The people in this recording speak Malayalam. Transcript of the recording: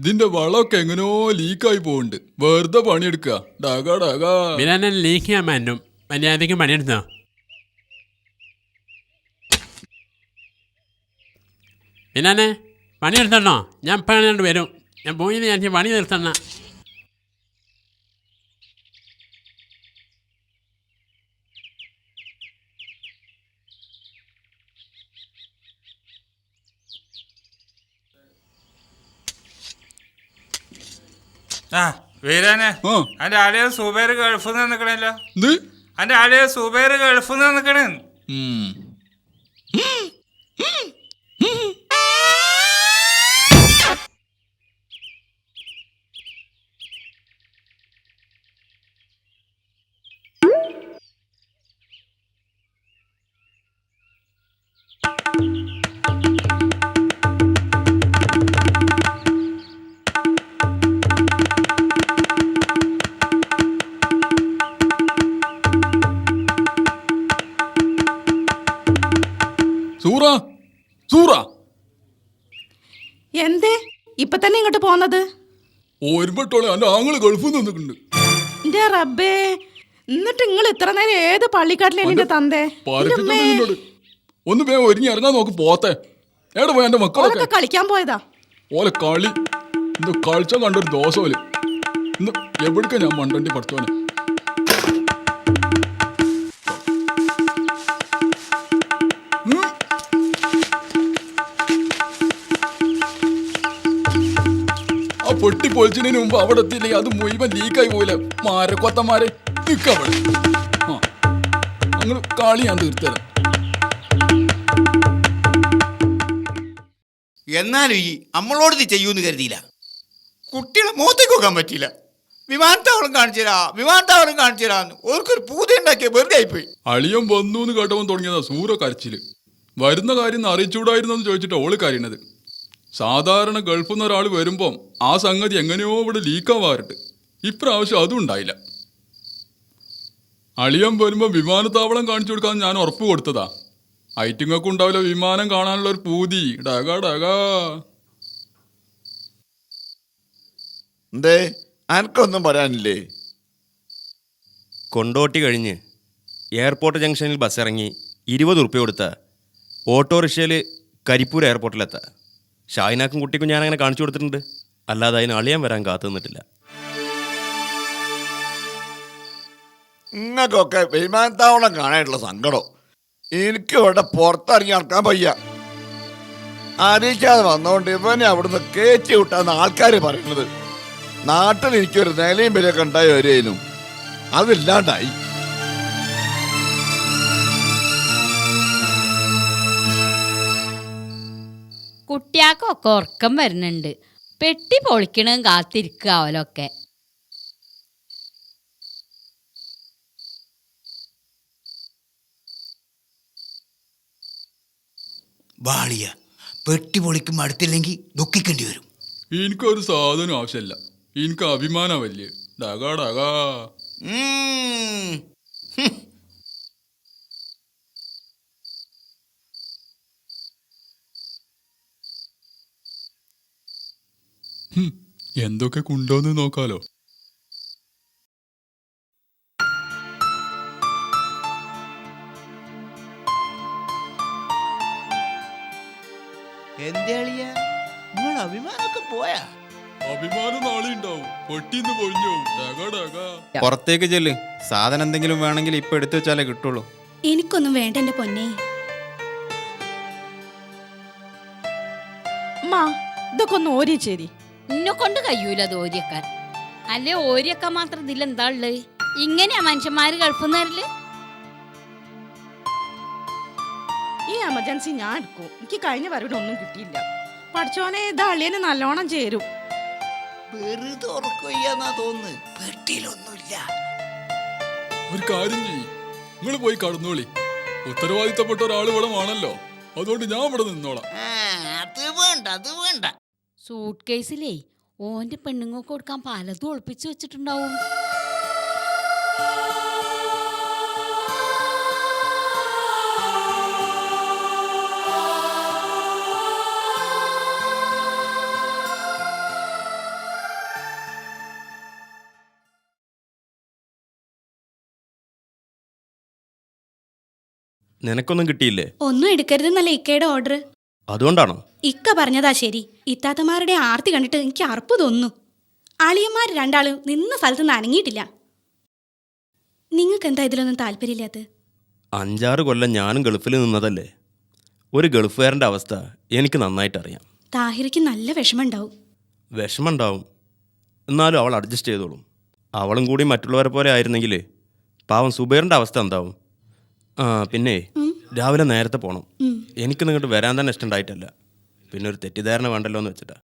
ഇതിന്റെ വളമൊക്കെ എങ്ങനെയോ ലീക്കായി പോകുന്നുണ്ട് വെറുതെ പണിയെടുക്കുക ഡാകാ ഡാകാ ബിലാനെ ലീക്ക് ചെയ്യാൻ മാറ്റും മര്യാദയ്ക്ക് പണിയെടുത്തോ. പിന്നെ പണിയെടുത്തണോ ഞാൻ ഇപ്പം വരും. ഞാൻ പോയി ഞാൻ പണി നിർത്തണ. ആ വീരാനെ. ആ. അന്റെ ആളിയ സുബൈർ ഗൾഫിൽ നിന്ന് നിൽക്കണല്ലോ എന്ത്? അന്റെ ആളിയ സുബൈർ ഗൾഫിൽ നിന്ന് നിൽക്കണേ ഉം. സൂറ സൂറ. എന്തേ? ഇപ്പൊ തന്നെ ഇങ്ങോട്ട് പോന്നത്? ഒരുപെട്ടോളെ അല്ല ആങ്ങൾ ഗൾഫിൽ നിന്നിട്ടുണ്ട്. എന്റെ റബ്ബേ എന്നിട്ട് നിങ്ങൾ ഇത്ര നേരം ഏത് പള്ളിക്കാട്ടിലെ എന്റെ തന്തേ? എന്റെ ഒന്ന് വേഗം ഒരുങ്ങി ഇറങ്ങാൻ നോക്ക് പോത്തെ. എവിടെ പോയ എന്റെ മക്കളൊക്കെ? കളിക്കാൻ പോയതാ. ഓലെ കളി. ഇന്ന് കളിച്ച കണ്ടൊരു ദോശ പോലെ. ഇന്ന് എവിടേക്കാ ഞാൻ മണ്ടണ്ടി പഠിച്ചോനെ ആ പൊട്ടി പൊളിച്ചതിന് മുമ്പ് അവിടെ എത്തിയില്ലേ? അത് മുഴുവൻ ലീക്കായി പോയില്ല? മാരക്കൊത്തന്മാരെ കൊത്തമാരെ ആ അങ്ങനെ കാളി ഞാൻ തീർത്തരാം. എന്നാലും ഈ നമ്മളോട് ഇത് ചെയ്യൂന്ന് കരുതിയില്ല. കുട്ടികളെ മുഖത്തേക്ക് നോക്കാൻ പറ്റിയില്ല. വിമാനത്താവളം കാണിച്ചു തരാ വിമാനത്താവളം കാണിച്ചു തരാന്ന് ഓർക്കൊരു പൂത ഉണ്ടാക്കിയ വെറുതെ ആയിപ്പോയി. അളിയൻ വന്നു എന്ന് കേട്ടവൻ തുടങ്ങിയതാ സൂര കരച്ചിൽ. വരുന്ന കാര്യം അറിയിച്ചൂടായിരുന്നു എന്ന് ചോദിച്ചിട്ട് ഓൾ കരയണത്. സാധാരണ ഗൾഫിൽ നിന്ന് ഒരാൾ വരുമ്പം ആ സംഗതി എങ്ങനെയോ ഇവിടെ ലീക്കാവാറുണ്ട് ഇപ്രാവശ്യം അതും ഉണ്ടായില്ല. അളിയൻ വരുമ്പോൾ വിമാനത്താവളം കാണിച്ചു കൊടുക്കാൻ ഞാൻ ഉറപ്പ് കൊടുത്തതാ. ഐറ്റിങ്ങൊക്കെ ഉണ്ടാവില്ല വിമാനം കാണാനുള്ള ഒരു പൂതി. ഡകാ ഡകാ എന്തേ? അനക്കൊന്നും പറയാനില്ലേ കൊണ്ടോട്ടി കഴിഞ്ഞ് എയർപോർട്ട് ജംഗ്ഷനിൽ ബസ് ഇറങ്ങി ഇരുപത് ഉറുപ്പ്യ കൊടുത്ത. ഓട്ടോറിക്ഷയിൽ കരിപ്പൂർ എയർപോർട്ടിലെത്താം. ഷാഹിനാക്കും കുട്ടിക്കും ഞാൻ അങ്ങനെ കാണിച്ചു കൊടുത്തിട്ടുണ്ട്. അല്ലാതെ അതിന് അളിയാൻ വരാൻ കാത്തു നിന്നിട്ടില്ല. നിങ്ങൾക്കൊക്കെ വിമാനത്താവളം കാണാനുള്ള സങ്കടം. എനിക്ക് ഇവിടെ പുറത്തിറങ്ങി നടക്കാൻ വയ്യ. അറിയിക്കാതെ വന്നോണ്ട് ഇവനെ അവിടുന്ന് കയറ്റി വിട്ടാന്ന് ആൾക്കാർ പറയുന്നത്. നാട്ടിൽ എനിക്കൊരു നിലയും വിലയൊക്കെ ഉണ്ടായി വരേനും അതില്ലാണ്ടായി. കുട്ടിയാക്കൊക്കെ ഉറക്കം വരുന്നുണ്ട്. പെട്ടി പൊളിക്കണം കാത്തിരിക്കുക അവലൊക്കെ. വാളിയ പെട്ടി പൊളിക്കും അടുത്തില്ലെങ്കിൽ ദുഃഖിക്കേണ്ടി വരും. എനിക്കൊരു സാധനം ആവശ്യമില്ല എനിക്ക് അഭിമാനമല്ലേ ഡകാ ഡകാ എന്തൊക്കെ കൊണ്ടോന്ന് നോക്കാലോ. എന്തേളിയ നിങ്ങൾ അഭിമാനമൊക്കെ പോയാ? അഭിമാനം നാളെ ഉണ്ടാവും പൊട്ടിന്ന് പൊഴിഞ്ഞു. ഡകാ ഡകാ പുറത്തേക്ക് ചെല്ല്. സാധനം എന്തെങ്കിലും വേണമെങ്കിൽ ഇപ്പൊ എടുത്തു വെച്ചാലേ കിട്ടുള്ളൂ. എനിക്കൊന്നും വേണ്ട എന്റെ പൊന്നെ. ഇതൊക്കെ ഒന്ന് ഓരി ചേരി. ഇന്നെ കൊണ്ട് കഴിയൂല അത് ഓരിയക്കാൻ അല്ലേ ഓരിയക്കാൻ മാത്രം ഇതിൽ എന്താ ഉള്ളത്? ഇങ്ങനെയാ മനുഷ്യന്മാര് ഗൾഫിൽ വരൽ? ഈ എമർജൻസി ഞാൻ എടുക്കും. എനിക്ക് കഴിഞ്ഞ വരവിനൊന്നും കിട്ടിയില്ല. പഠിച്ചോനെ ഇത് അളിയന് നല്ലോണം ചേരും. വെറുതെ ഉറക്കൊയ്യാന്നാ തോന്നുന്നു. പെട്ടിയിലൊന്നുമില്ല ഒരു കാര്യം ചെയ്യ്. നിങ്ങൾ പോയി കടന്നോളി. ഉത്തരവാദിത്തപ്പെട്ട ഒരാൾ ഇവിടെ വേണല്ലോ. അതുകൊണ്ട് ഞാൻ ഇവിടെ നിന്നോളാം. ആ, അത് വേണ്ട അത് വേണ്ട. സൂട്ട് കേസിലേ ഓന്റെ പെണ്ണുങ്ങൾക്ക് കൊടുക്കാൻ പലതും ഒളിപ്പിച്ചു വെച്ചിട്ടുണ്ടാവും. നിനക്കൊന്നും കിട്ടിയില്ലേ? ഒന്നും എടുക്കരുത് എന്നല്ല ഇക്കയുടെ ഓർഡർ അതുകൊണ്ടാണോ? ഇക്ക പറഞ്ഞതാ ശരി. ഇത്താത്തമാരുടെ ആർത്തി കണ്ടിട്ട് എനിക്ക് അറപ്പ് തോന്നുന്നു. അളിയന്മാർ രണ്ടാളും നിന്ന സ്ഥലത്ത് നിന്ന് അനങ്ങിയിട്ടില്ല. നിങ്ങൾക്ക് എന്താ ഇതിലൊന്നും താല്പര്യമില്ലാത്തത്? അഞ്ചാറ് കൊല്ലം ഞാനും ഗൾഫിൽ നിന്നതല്ലേ. ഒരു ഗൾഫുകാരന്റെ അവസ്ഥ എനിക്ക് നന്നായിട്ട് അറിയാം താഹിരയ്ക്ക് നല്ല വിഷമമുണ്ടാവും. വിഷമമുണ്ടാവും. എന്നാലും അവൾ അഡ്ജസ്റ്റ് ചെയ്തോളും. അവളും കൂടി മറ്റുള്ളവരെ പോലെ ആയിരുന്നെങ്കിൽ പാവം സുബൈറിന്റെ അവസ്ഥ എന്താവും? ആ പിന്നെ? രാവിലെ നേരത്തെ പോകണം. എനിക്ക് നിങ്ങോട്ട് വരാൻ തന്നെ ഇഷ്ടമുണ്ടായിട്ടല്ല പിന്നെ ഒരു തെറ്റിദ്ധാരണ വേണ്ടല്ലോ എന്ന് വെച്ചിട്ടാ.